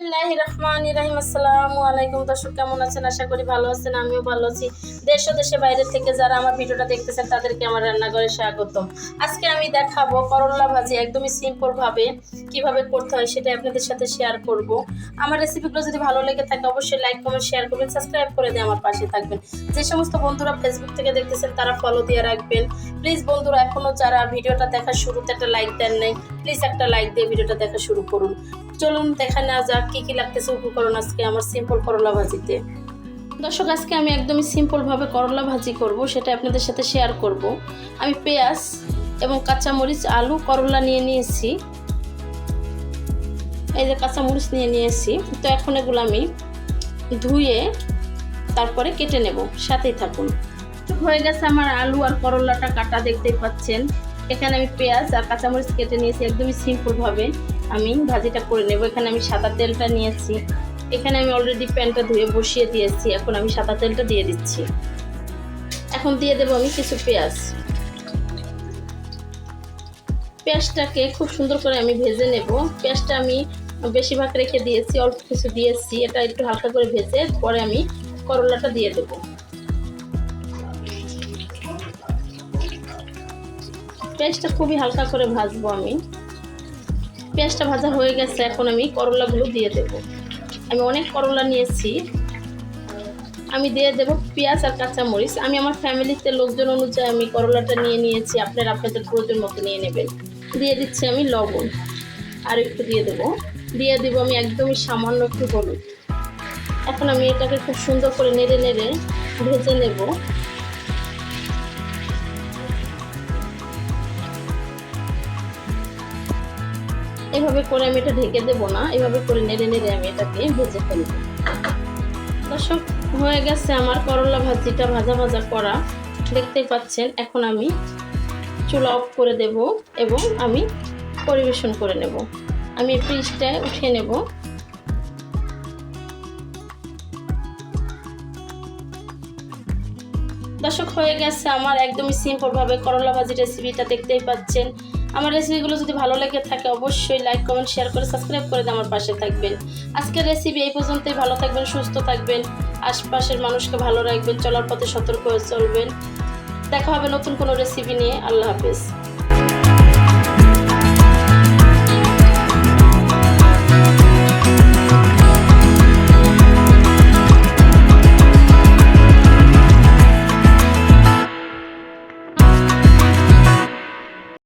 বিসমিল্লাহির রহমানির রহিম। আসসালামু আলাইকুম। দর্শক, কেমন আছেন? আশা করি ভালো আছেন, আমিও ভালো আছি। দেশ ও দেশে বাইরে থেকে যারা আমার ভিডিওটা দেখতেছেন, তাদেরকে আমার রান্নাঘরে স্বাগতম। আজকে আমি দেখাবো করলা ভাজি একদমই সিম্পল ভাবে কীভাবে করতে হয় সেটা আপনাদের সাথে শেয়ার করব। আমার রেসিপিগুলো যদি ভালো লেগে থাকে, অবশ্যই লাইক কমেন্ট শেয়ার করবেন সাবস্ক্রাইব করে দিয়ে আমার পাশে থাকবেন। যে সমস্ত বন্ধুরা ফেসবুক থেকে দেখতেছেন, তারা ফলো দিয়ে রাখবেন। প্লিজ বন্ধুরা, এখনও যারা ভিডিওটা দেখার শুরুতে একটা লাইক দেন নাই প্লিজ একটা লাইক দিয়ে ভিডিওটা দেখা শুরু করুন। চলুন, দেখা নেওয়া যাক কী কী লাগতেছে উপকরণ আজকে আমার সিম্পল করলা ভাজিতে। দর্শক, আজকে আমি একদমই সিম্পলভাবে করলা ভাজি করব সেটা আপনাদের সাথে শেয়ার করব। আমি পেঁয়াজ এবং কাঁচামরিচ, আলু, করলা নিয়ে নিয়েছি। এই যে কাঁচামরিচ নিয়ে নিয়েছি। তো এখন এগুলো আমি ধুয়ে তারপরে কেটে নেব, সাথেই থাকুন। হয়ে গেছে আমার আলু আর করলাটা কাটা, দেখতেই পাচ্ছেন। এখানে আমি পেঁয়াজ আর কাঁচামরিচ কেটে নিয়েছি, একদমই সিম্পলভাবে আমি ভাজিটা করে নেব। এখানে আমি সাদা তেলটা নিয়েছি। এখানে আমি অলরেডি প্যানটা ধুয়ে বসিয়ে দিয়েছি। এখন আমি সাদা তেলটা দিয়ে দিচ্ছি। এখন দিয়ে দেবো আমি কিছু পেঁয়াজ। পেঁয়াজটাকে খুব সুন্দর করে আমি ভেজে নেব। পেঁয়াজটা আমি বেশিরভাগ রেখে দিয়েছি, অল্প কিছু দিয়েছি। এটা একটু হালকা করে ভেজে পরে আমি করলাটা দিয়ে দেবো। পেঁয়াজটা খুবই হালকা করে ভাজবো আমি। পেঁয়াজটা ভাজা হয়ে গেছে, এখন আমি করলাগুলো দিয়ে দেব। আমি অনেক করলা নিয়েছি। আমি দিয়ে দেবো পেঁয়াজ আর কাঁচামরিচ। আমি আমার ফ্যামিলিতে লোকজন অনুযায়ী আমি করলাটা নিয়ে নিয়েছি, আপনারা আপনাদের প্রয়োজন মতো নিয়ে নেবেন। দিয়ে দিচ্ছি আমি লবণ। আর একটু দিয়ে দেবো। দিয়ে দেবো আমি একদমই সামান্য একটু হলুদ। এখন আমি এটাকে খুব সুন্দর করে নেড়ে নেড়ে ভেজে নেব। এভাবে করে আমি এটা ঢেকে দেবো না, এভাবে করে নেড়ে নেড়ে আমি এটাকে ভেজে ফেলব। দর্শক, হয়ে গেছে আমার করলা ভাজিটা ভাজা ভাজা করা। দেখতেই পাচ্ছেন, এখন আমি চুলা অফ করে দেব এবং আমি পরিবেশন করে নেব। আমি ফ্রিজটায় উঠিয়ে নেব। দর্শক, হয়ে গেছে আমার একদমই সিম্পলভাবে করলা ভাজি রেসিপিটা দেখতেই পাচ্ছেন। আমার রেসিপিগুলো যদি ভালো লেগে থাকে, অবশ্যই লাইক কমেন্ট শেয়ার করে সাবস্ক্রাইব করে আমার পাশে থাকবেন। আজকের রেসিপি এই পর্যন্তই। ভালো থাকবেন, সুস্থ থাকবেন। আশপাশের মানুষকে ভালো রাখবেন, চলার পথে সতর্ক হয়ে চলবেন। দেখা হবে নতুন কোনো রেসিপি নিয়ে। আল্লাহ হাফেজ।